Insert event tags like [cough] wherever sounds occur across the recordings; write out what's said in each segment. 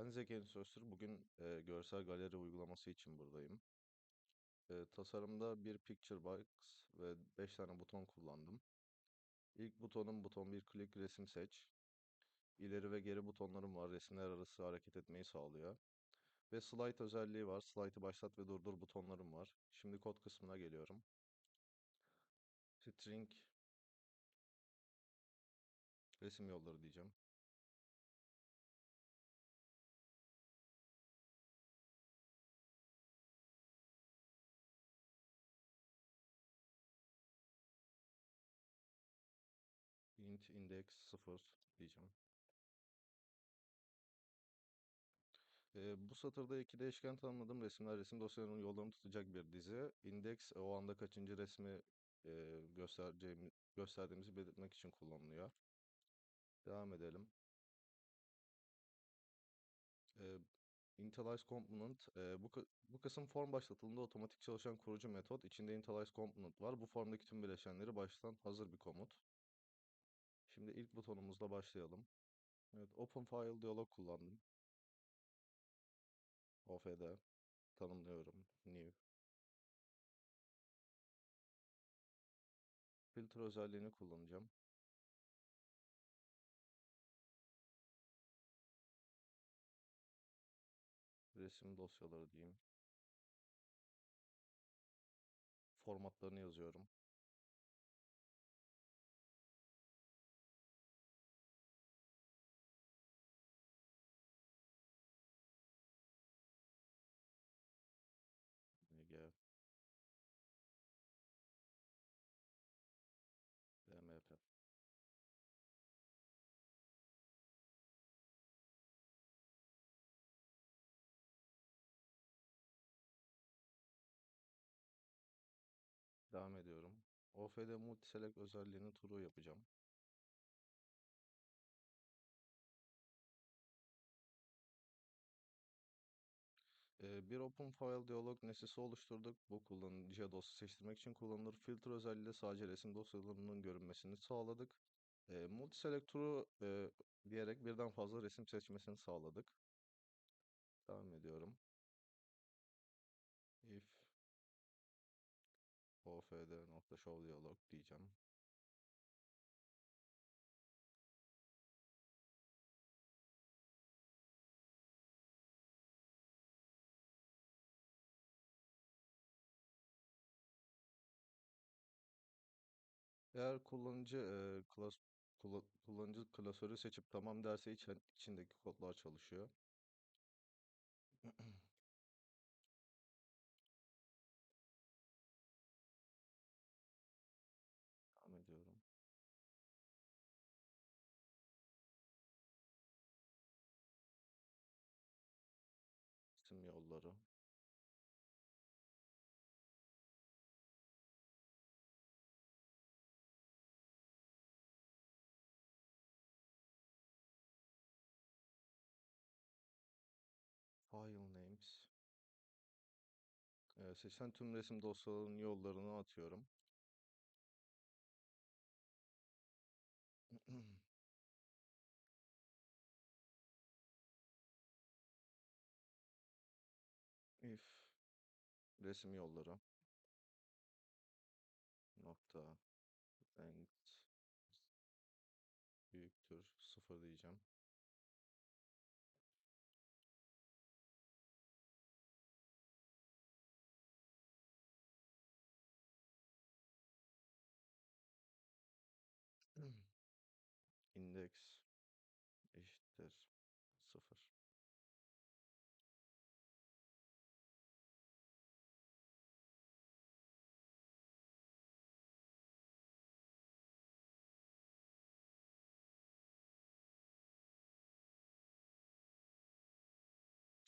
Ben Zeki Enes Öztürk. Bugün e, görsel galeri uygulaması için buradayım. E, tasarımda bir Picture Box ve 5 tane buton kullandım. İlk butonum buton bir klik resim seç. İleri ve geri butonlarım var. Resimler arası hareket etmeyi sağlıyor. Ve slide özelliği var. Slide'ı başlat ve durdur butonlarım var. Şimdi kod kısmına geliyorum. String resim yolları diyeceğim. İnt index 0 diyeceğim. Ee, bu satırda iki değişken tanımladım. Resimler resim dosyalarının yollarını tutacak bir dizi. Index o anda kaçıncı resmi e, göstereceğimi, gösterdiğimizi belirtmek için kullanılıyor. Devam edelim. Ee, Initialize Component. e, bu, bu kısım form başlatıldığında otomatik çalışan kurucu metot. İçinde Initialize Component var. Bu formdaki tüm bileşenleri baştan hazır bir komut. Şimdi ilk butonumuzla başlayalım. Evet, Open File diyalog kullandım. OFD tanımlıyorum. New. Filtre özelliğini kullanacağım. Resim dosyaları diyeyim. Formatlarını yazıyorum. Devam ediyorum. OFD Multiselect özelliğini true yapacağım. Bir Open File diyalog nesnesi oluşturduk. Bu kullanıcıya dosya seçtirmek için kullanılır. Filtre özelliğiyle sadece resim dosyalarının görünmesini sağladık. Ee, Multiselect true e, diyerek birden fazla resim seçmesini sağladık. Devam ediyorum. ofd.show diyalog diyeceğim. Eğer kullanıcı e, klas, kula- kullanıcı klasörü seçip tamam derse içe- içindeki kodlar çalışıyor. Yolları. File names. Ee, seçen tüm resim dosyalarının yollarını atıyorum. If resim yolları. Nokta. Length büyüktür. Sıfır diyeceğim. [clears throat] Index eşittir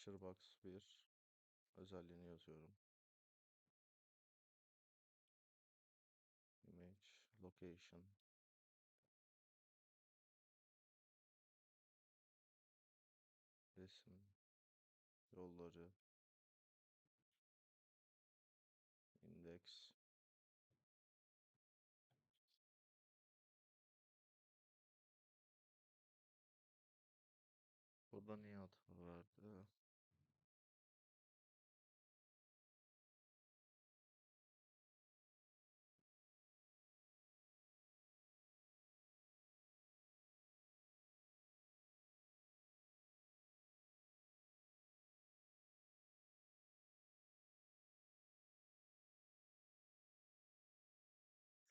Cheerbox 1 özelliğini yazıyorum. Image location resim yolları index Burada niye hata verdi?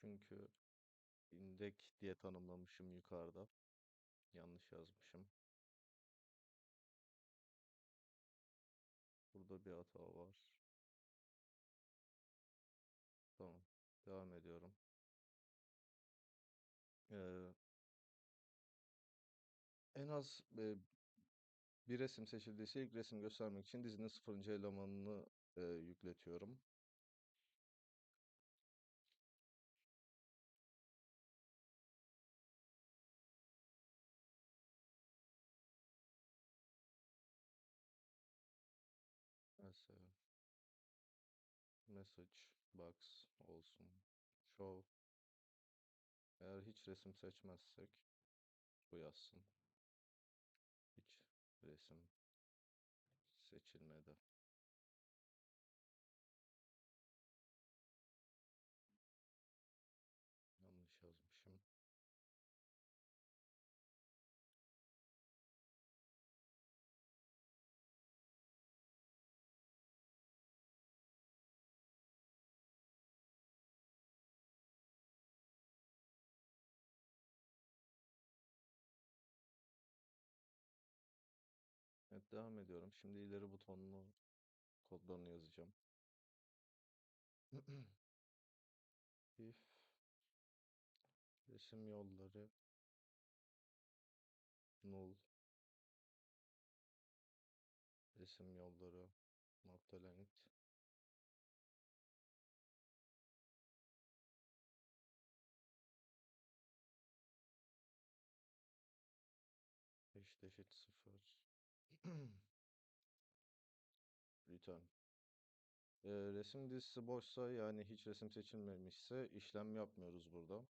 Çünkü indek diye tanımlamışım yukarıda. Yanlış yazmışım. Burada bir hata var. Tamam. Devam ediyorum. Ee, en az e, bir resim seçildiyse ilk resim göstermek için dizinin sıfırıncı elemanını e, yükletiyorum. Message box olsun. Show. Eğer hiç resim seçmezsek bu yazsın. Hiç resim seçilmedi. Devam ediyorum. Şimdi ileri butonunu kodlarını yazacağım. [clears throat] If resim yolları null resim yolları nokta length eşit eşit sıfır [clears throat] return Ee, resim dizisi boşsa yani hiç resim seçilmemişse işlem yapmıyoruz burada.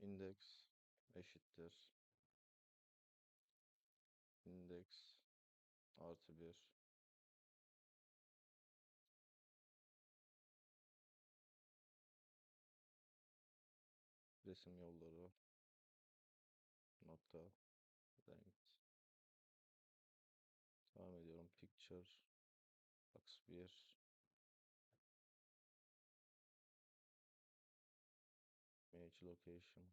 Index eşittir. Index artı bir. Resim yolları nokta Picture box 1 image location.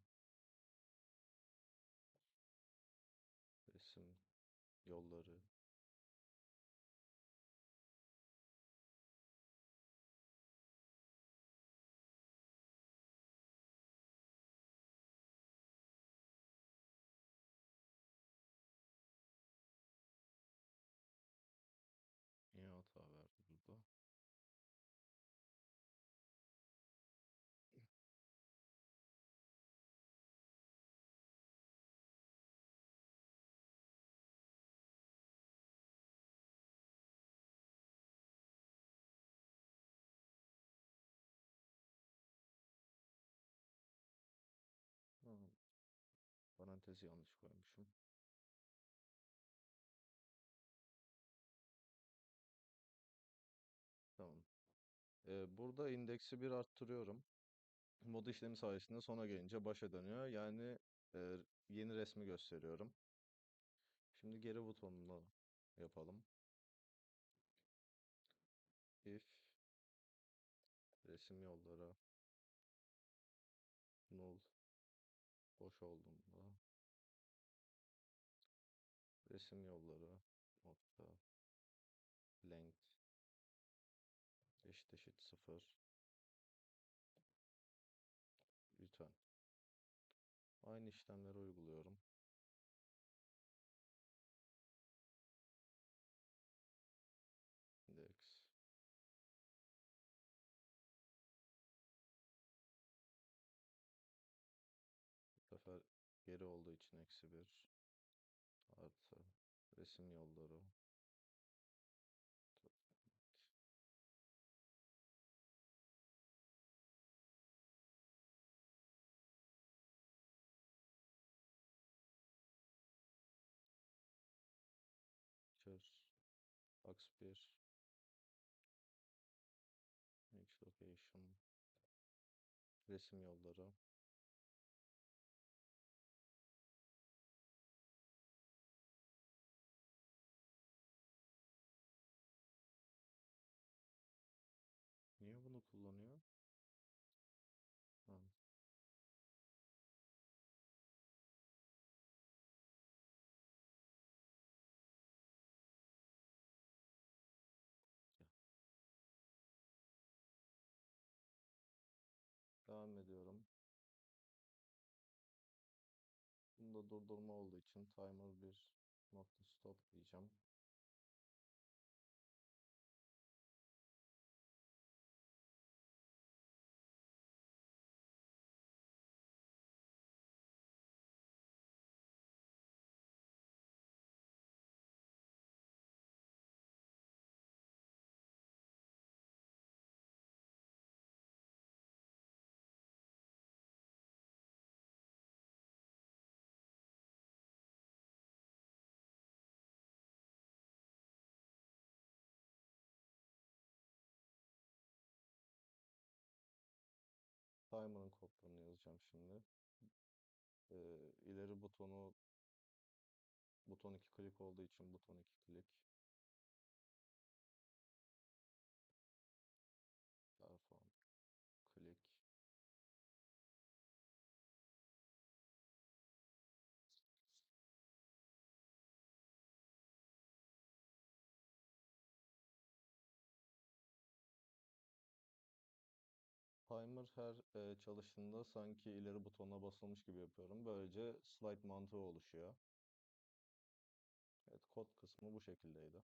Resim yolları hata verdi burada? Ha, parantezi yanlış koymuşum. Burada indeksi bir arttırıyorum. Mod işlemi sayesinde sona gelince başa dönüyor. Yani e, yeni resmi gösteriyorum. Şimdi geri butonunu yapalım. If resim yolları null boş olduğunda resim yolları sıfır return. Aynı işlemleri uyguluyorum. Index bu sefer geri olduğu için eksi bir artı resim yolları Aks 1 X location resim yolları Niye bunu kullanıyor? Devam ediyorum. Bunda durdurma olduğu için timer bir nokta stop diyeceğim. Timer'ın kodlarını yazacağım şimdi. Ee, ileri butonu buton iki klik olduğu için buton iki klik. Timer her e, çalıştığında sanki ileri butonuna basılmış gibi yapıyorum. Böylece slide mantığı oluşuyor. Evet, kod kısmı bu şekildeydi.